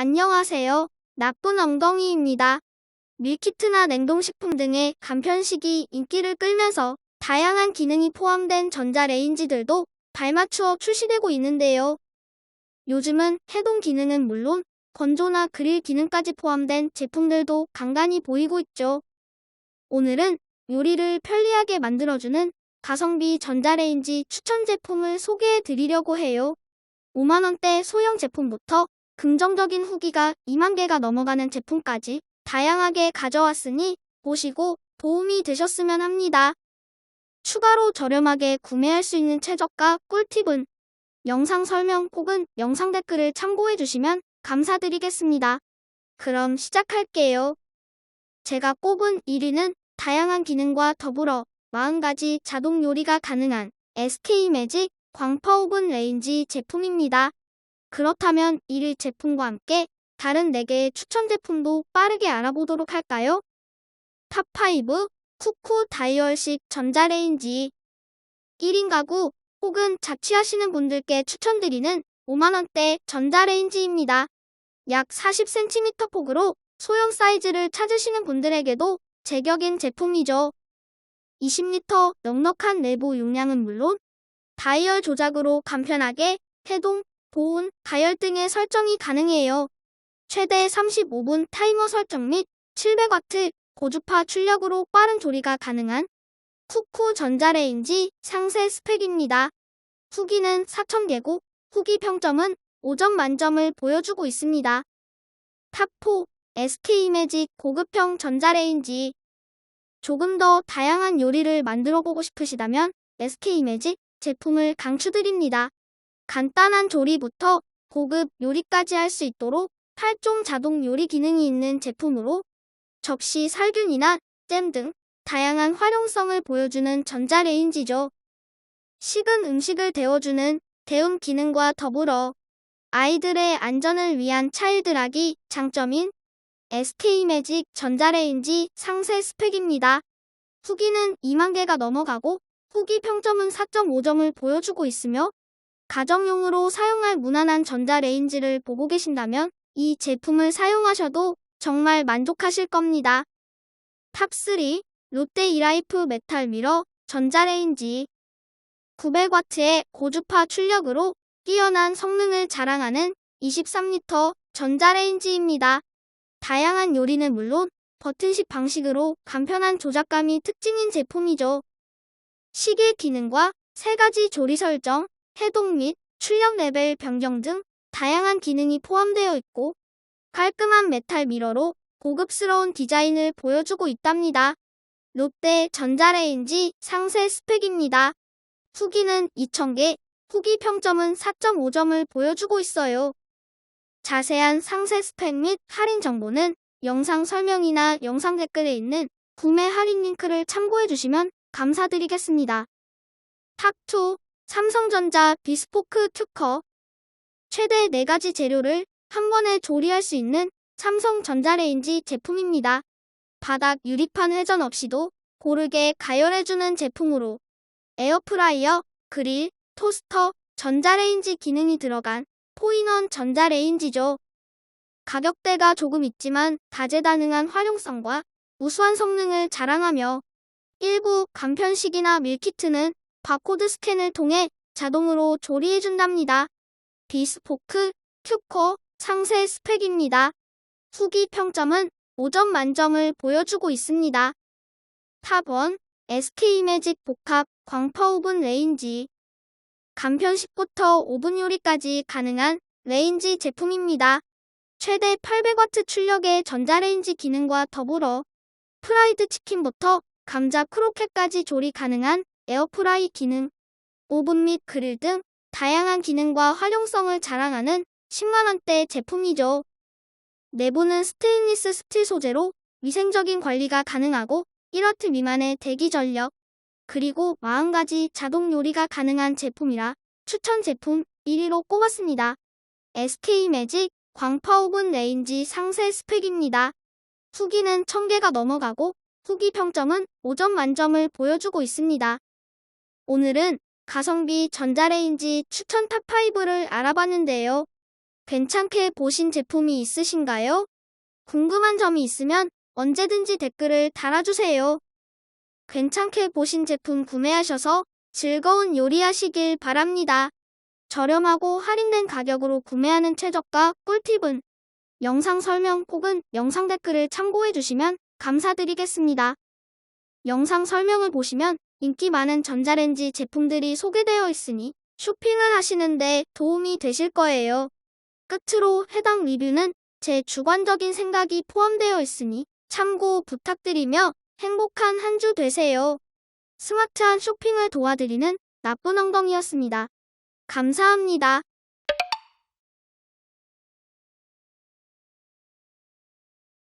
안녕하세요. 나쁜 엉덩이입니다. 밀키트나 냉동식품 등의 간편식이 인기를 끌면서 다양한 기능이 포함된 전자레인지들도 발맞추어 출시되고 있는데요. 요즘은 해동 기능은 물론 건조나 그릴 기능까지 포함된 제품들도 간간히 보이고 있죠. 오늘은 요리를 편리하게 만들어주는 가성비 전자레인지 추천 제품을 소개해 드리려고 해요. 5만원대 소형 제품부터 긍정적인 후기가 2만 개가 넘어가는 제품까지 다양하게 가져왔으니 보시고 도움이 되셨으면 합니다. 추가로 저렴하게 구매할 수 있는 최저가 꿀팁은 영상 설명 혹은 영상 댓글을 참고해 주시면 감사드리겠습니다. 그럼 시작할게요. 제가 꼽은 1위는 다양한 기능과 더불어 40가지 자동 요리가 가능한 SK 매직 광파 오븐 레인지 제품입니다. 그렇다면 1위 제품과 함께 다른 4개의 추천 제품도 빠르게 알아보도록 할까요? 탑5 쿠쿠 다이얼식 전자레인지 1인 가구 혹은 자취하시는 분들께 추천드리는 5만원대 전자레인지입니다. 약 40cm 폭으로 소형 사이즈를 찾으시는 분들에게도 제격인 제품이죠. 20L 넉넉한 내부 용량은 물론 다이얼 조작으로 간편하게 해동, 보온, 가열 등의 설정이 가능해요. 최대 35분 타이머 설정 및 700W 고주파 출력으로 빠른 조리가 가능한 쿠쿠 전자레인지 상세 스펙입니다. 후기는 4,000개고 후기 평점은 5점 만점을 보여주고 있습니다. 탑4 SK매직 고급형 전자레인지 조금 더 다양한 요리를 만들어 보고 싶으시다면 SK매직 제품을 강추드립니다. 간단한 조리부터 고급 요리까지 할 수 있도록 8종 자동 요리 기능이 있는 제품으로 접시 살균이나 잼 등 다양한 활용성을 보여주는 전자레인지죠. 식은 음식을 데워주는 데움 기능과 더불어 아이들의 안전을 위한 차일드락이 장점인 SK매직 전자레인지 상세 스펙입니다. 후기는 2만 개가 넘어가고 후기 평점은 4.5점을 보여주고 있으며 가정용으로 사용할 무난한 전자레인지를 보고 계신다면 이 제품을 사용하셔도 정말 만족하실 겁니다. 탑3 롯데 이라이프 메탈 미러 전자레인지 900W의 고주파 출력으로 뛰어난 성능을 자랑하는 23L 전자레인지입니다. 다양한 요리는 물론 버튼식 방식으로 간편한 조작감이 특징인 제품이죠. 시계 기능과 3가지 조리 설정, 해동 및 출력 레벨 변경 등 다양한 기능이 포함되어 있고 깔끔한 메탈 미러로 고급스러운 디자인을 보여주고 있답니다. 롯데 전자레인지 상세 스펙입니다. 후기는 2000개, 후기 평점은 4.5점을 보여주고 있어요. 자세한 상세 스펙 및 할인 정보는 영상 설명이나 영상 댓글에 있는 구매 할인 링크를 참고해 주시면 감사드리겠습니다. 탑2 삼성전자 비스포크 튜커 최대 4가지 재료를 한 번에 조리할 수 있는 삼성 전자레인지 제품입니다. 바닥 유리판 회전 없이도 고르게 가열해주는 제품으로 에어프라이어, 그릴, 토스터, 전자레인지 기능이 들어간 포인원 전자레인지죠. 가격대가 조금 있지만 다재다능한 활용성과 우수한 성능을 자랑하며 일부 간편식이나 밀키트는 바코드 스캔을 통해 자동으로 조리해준답니다. 비스포크, 큐코, 상세 스펙입니다. 후기 평점은 5점 만점을 보여주고 있습니다. 탑1 SK매직 복합 광파 오븐 레인지 간편식부터 오븐 요리까지 가능한 레인지 제품입니다. 최대 800W 출력의 전자레인지 기능과 더불어 프라이드 치킨부터 감자 크로켓까지 조리 가능한 에어프라이 기능, 오븐 및 그릴 등 다양한 기능과 활용성을 자랑하는 10만원대 제품이죠. 내부는 스테인리스 스틸 소재로 위생적인 관리가 가능하고 1와트 미만의 대기 전력, 그리고 40가지 자동 요리가 가능한 제품이라 추천 제품 1위로 꼽았습니다. SK 매직 광파 오븐 레인지 상세 스펙입니다. 후기는 1000개가 넘어가고 후기 평점은 5점 만점을 보여주고 있습니다. 오늘은 가성비 전자레인지 추천 탑5를 알아봤는데요. 괜찮게 보신 제품이 있으신가요? 궁금한 점이 있으면 언제든지 댓글을 달아주세요. 괜찮게 보신 제품 구매하셔서 즐거운 요리하시길 바랍니다. 저렴하고 할인된 가격으로 구매하는 최저가 꿀팁은 영상 설명 혹은 영상 댓글을 참고해 주시면 감사드리겠습니다. 영상 설명을 보시면 인기 많은 전자레인지 제품들이 소개되어 있으니 쇼핑을 하시는데 도움이 되실 거예요. 끝으로 해당 리뷰는 제 주관적인 생각이 포함되어 있으니 참고 부탁드리며 행복한 한 주 되세요. 스마트한 쇼핑을 도와드리는 나쁜 엉덩이였습니다. 감사합니다.